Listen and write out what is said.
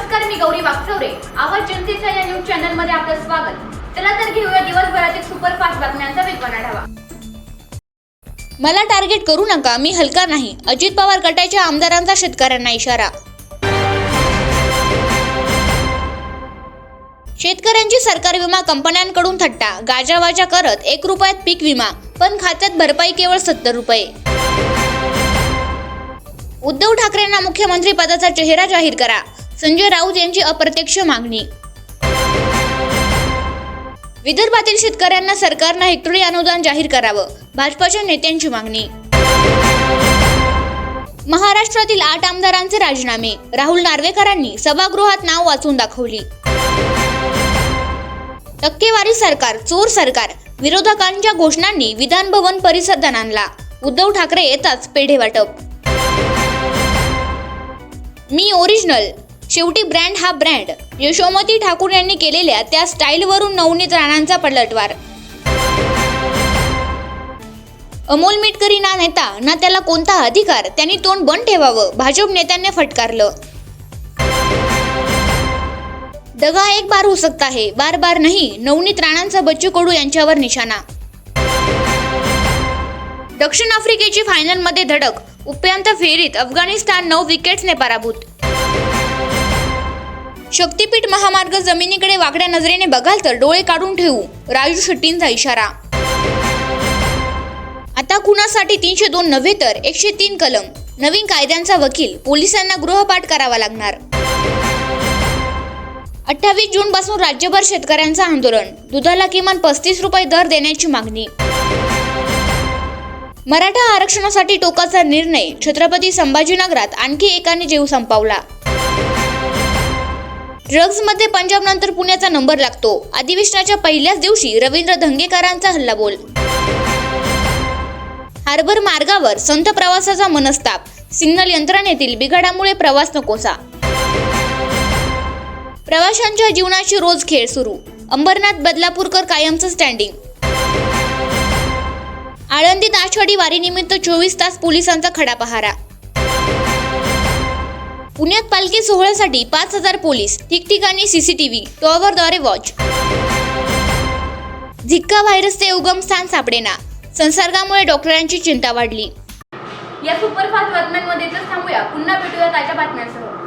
नमस्कार मी गौरी वाकचौरे. आवाज जनतेच्या या न्यूज चॅनलमध्ये आपलं स्वागत. चला तर घेऊया दिवसभरातील सुपर फास्ट बातम्यांचा वेगवान आढावा. मला टार्गेट करू नका मी हलका नाही. अजित पवार गटाच्या आमदारांचा शेतकऱ्यांना इशारा. शेतकऱ्यांची सरकार विमा कंपन्यांकडून थट्टा गाजावाजा करत एक रुपयात पीक विमा पण खात्यात भरपाई केवळ सत्तर रुपये. उद्धव ठाकरेंना मुख्यमंत्री पदाचा चेहरा जाहीर करा. संजय राऊत यांची अप्रत्यक्ष मागणी. विदर्भातील शेतकऱ्यांना सरकारनं हेक्टरी अनुदान जाहीर करावं भाजपाच्या नेत्यांची मागणी. महाराष्ट्रातील आठ आमदारांचे राजीनामे राहुल नार्वेकरांनी सभागृहात नाव वाचून दाखवली. टक्केवारी सरकार चोर सरकार विरोधकांच्या घोषणांनी विधान भवन परिसरात उद्धव ठाकरे येताच पेढे वाटप मी ओरिजिनल शेवटी ब्रँड हा ब्रँड. यशोमती ठाकूर यांनी केलेल्या त्या स्टाईलवरून नवनीत राणांचा पलटवार अमोल मिटकरी ना नेता ना त्याला कोणता अधिकार त्यांनी तोंड बंद ठेवावं भाजप नेत्यांनी फटकारलं. दगा एक बार हो सकता है बार बार नाही नवनीत राणांचा बच्चू कडू यांच्यावर निशाणा. दक्षिण आफ्रिकेची फायनलमध्ये धडक उपांत फेरीत अफगाणिस्तान नऊ विकेट्सने पराभूत. शक्तीपीठ महामार्ग जमिनीकडे वाकड्या नजरेने बघाल तर डोळे काढून ठेवू. राजू शेट्टींचा इशारा. आता कुणासाठी तीनशे दोन नव्हे तर एकशे तीन कलम. नवीन कायद्यांचा वकील पोलिसांना गृहपाठ करावा लागणार. अठ्ठावीस जून पासून राज्यभर शेतकऱ्यांचं आंदोलन. दुधाला किमान पस्तीस रुपये दर देण्याची मागणी. मराठा आरक्षणासाठी टोकाचा निर्णय. छत्रपती संभाजीनगरात आणखी एकाने जीव संपवला. ड्रग्जमध्ये पंजाब नंतर पुण्याचा नंबर लागतो. अधिवेशनाच्या पहिल्याच दिवशी रवींद्र धंगेकरांचा हल्लाबोल. हार्बर मार्गावर संत प्रवासाचा मनस्ताप. सिग्नल यंत्रणेतील बिघाडामुळे प्रवास नकोसा. प्रवाशांच्या जीवनाची रोज खेळ सुरू. अंबरनाथ बदलापूरकर कायमचं स्टँडिंग आळंदीत आषाढी वारीनिमित्त चोवीस तास पोलिसांचा खडा पहारा पुण्यात पालखी सोहळ्यासाठी पाच हजार पोलीस. ठिकठिकाणी सीसीटीव्ही टॉवरद्वारे वॉच. झिक्का व्हायरसचे उगमस्थान सापडेना. संसर्गामुळे डॉक्टरांची चिंता वाढली. या सुपरफास्ट बातम्यांमध्ये थांबूया. पुन्हा भेटूया ताज्या बातम्यांसह.